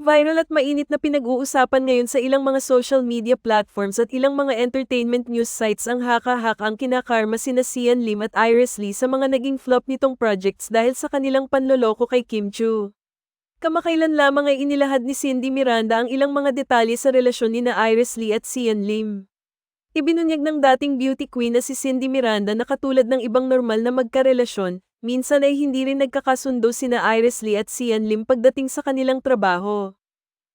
Viral at mainit na pinag-uusapan ngayon sa ilang mga social media platforms at ilang mga entertainment news sites ang haka-haka ang kinakarma sina Sian Lim at Iris Lee sa mga naging flop nitong projects dahil sa kanilang panloloko kay Kim Chu. Kamakailan lamang ay inilahad ni Cindy Miranda ang ilang mga detalye sa relasyon ni na Iris Lee at Sian Lim. Ibinunyag ng dating beauty queen na si Cindy Miranda na katulad ng ibang normal na magkarelasyon, minsan ay hindi rin nagkakasundo sina Iris Lee at Sian Lim pagdating sa kanilang trabaho.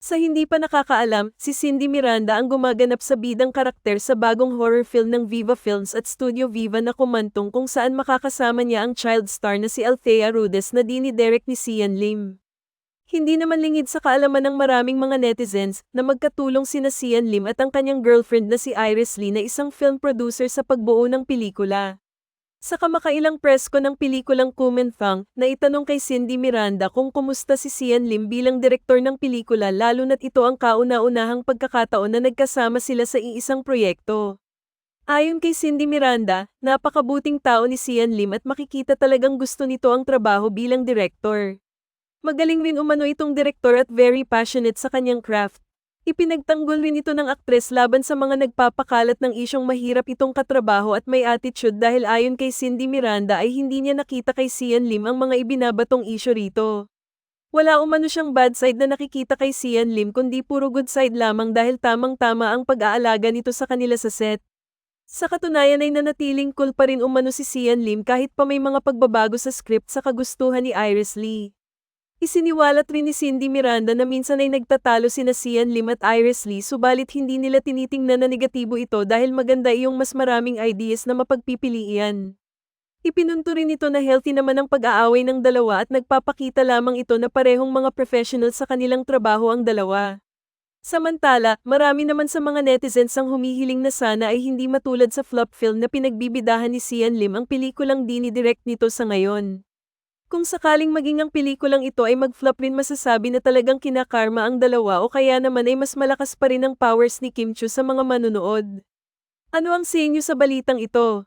Sa hindi pa nakakaalam, si Cindy Miranda ang gumaganap sa bidang karakter sa bagong horror film ng Viva Films at Studio Viva na kumantong kung saan makakasama niya ang child star na si Althea Rudes na di ni Derek ni Sian Lim. Hindi naman lingid sa kaalaman ng maraming mga netizens na magkatulong sina Sian Lim at ang kanyang girlfriend na si Iris Lee na isang film producer sa pagbuo ng pelikula. Sa kamakailang presko ng pelikulang Kumenthang, na itanong kay Cindy Miranda kung kumusta si Sian Lim bilang direktor ng pelikula lalo na't ito ang kauna-unahang pagkakataon na nagkasama sila sa iisang proyekto. Ayon kay Cindy Miranda, napakabuting tao ni Sian Lim at makikita talagang gusto nito ang trabaho bilang direktor. Magaling rin umano itong direktor at very passionate sa kanyang craft. Ipinagtanggol rin ito ng aktres laban sa mga nagpapakalat ng isyong mahirap itong katrabaho at may attitude dahil ayon kay Cindy Miranda ay hindi niya nakita kay Sian Lim ang mga ibinabatong isyo rito. Wala umano siyang bad side na nakikita kay Sian Lim kundi puro good side lamang dahil tamang-tama ang pag-aalaga nito sa kanila sa set. Sa katunayan ay nanatiling cool pa rin umano si Sian Lim kahit pa may mga pagbabago sa script sa kagustuhan ni Iris Lee. Isiniwalat rin ni Cindy Miranda na minsan ay nagtatalo sina Sian Lim at Iris Lee subalit hindi nila tinitingnan na negatibo ito dahil maganda iyong mas maraming ideas na mapagpipilian. Ipinunto rin ito na healthy naman ang pag-aaway ng dalawa at nagpapakita lamang ito na parehong mga professional sa kanilang trabaho ang dalawa. Samantala, marami naman sa mga netizens ang humihiling na sana ay hindi matulad sa flop film na pinagbibidahan ni Sian Lim ang pelikulang dinidirect nito sa ngayon. Kung sakaling maging ang pelikulang ito ay mag-flop rin masasabi na talagang kinakarma ang dalawa o kaya naman ay mas malakas pa rin ang powers ni Kim Chu sa mga manunood. Ano ang sa inyo sa balitang ito?